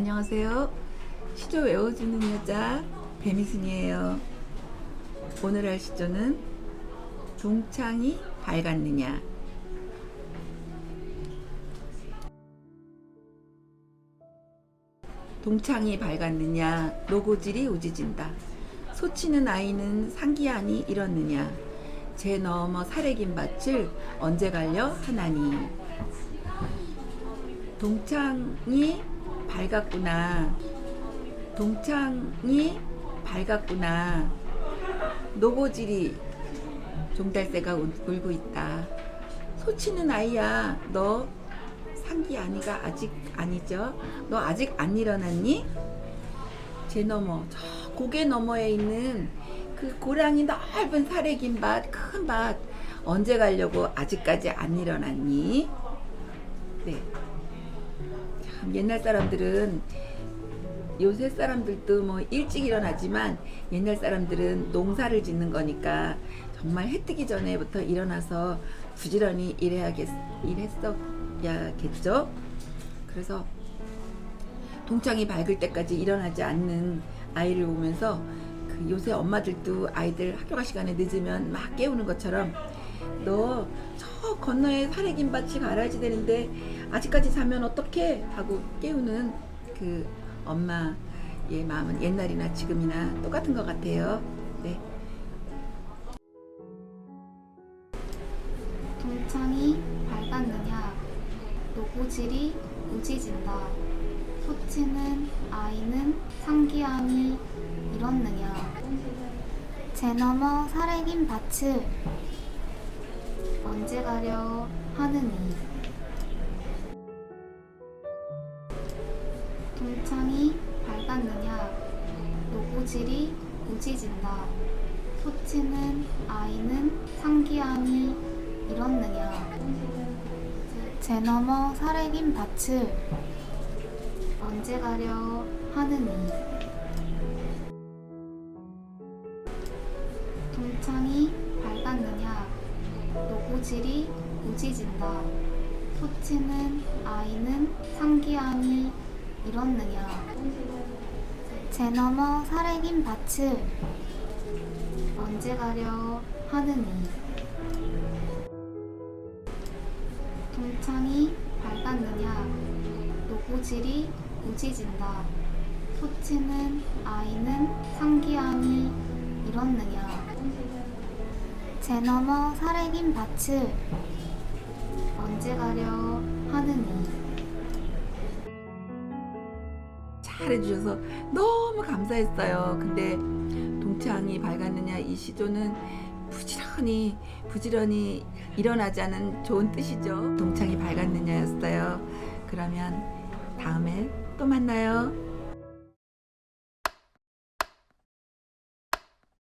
안녕하세요. 시조 외워주는 여자 배미순이에요. 오늘 할 시조는 동창이 밝았느냐. 동창이 밝았느냐. 노고질이 우지진다. 소치는 아이는 상기하니 잃었느냐. 제 너머 사래긴 밭을 언제 갈려 하나니. 동창이 밝았구나. 동창이 밝았구나. 노고질이 종달새가 울- 울고 있다. 소치는 아이야. 너 상기 아니가 아직 아니죠? 너 아직 안 일어났니? 제 너머 저 고개 너머에 있는 그 고랑이 넓은 사래긴 밭, 큰 밭 언제 가려고 아직까지 안 일어났니? 네. 참 옛날 사람들은 요새 사람들도 뭐 일찍 일어나지만 옛날 사람들은 농사를 짓는 거니까 정말 해 뜨기 전에부터 일어나서 부지런히 일해야겠 일했어야겠죠. 그래서 동창이 밝을 때까지 일어나지 않는 아이를 보면서 그 요새 엄마들도 아이들 학교 갈 시간에 늦으면 막 깨우는 것처럼 너 저 건너에 사래긴 밭이 갈아야지 되는데 아직까지 자면 어떡해 하고 깨우는 그 엄마의 마음은 옛날이나 지금이나 똑같은 것 같아요. 네. 동창이 밝았느냐 노고질이 우지진다 소치는 아이는 상기함이 잃었느냐 제 너머 사래긴 밭을 언제 가려 하느니 동창이 밝았느냐? 노고질이 우지진다. 소치는 아이는 상기함이 잃었느냐? 제 너머 사래긴 밭을 언제 가려 하느니 동창이 고질이 우지진다. 소치는 아이는 상기함이 잃었느냐? 제 너머 사래긴 밭을 언제 가려 하느니? 동창이 밝았느냐? 노고질이 우지진다. 소치는 아이는 상기함이 잃었느냐 제 너머 사래긴 밭을 언제 가려 하느니 잘해주셔서 너무 감사했어요. 근데 동창이 밝았느냐 이 시조는 부지런히 부지런히 일어나자는 좋은 뜻이죠. 동창이 밝았느냐였어요. 그러면 다음에 또 만나요.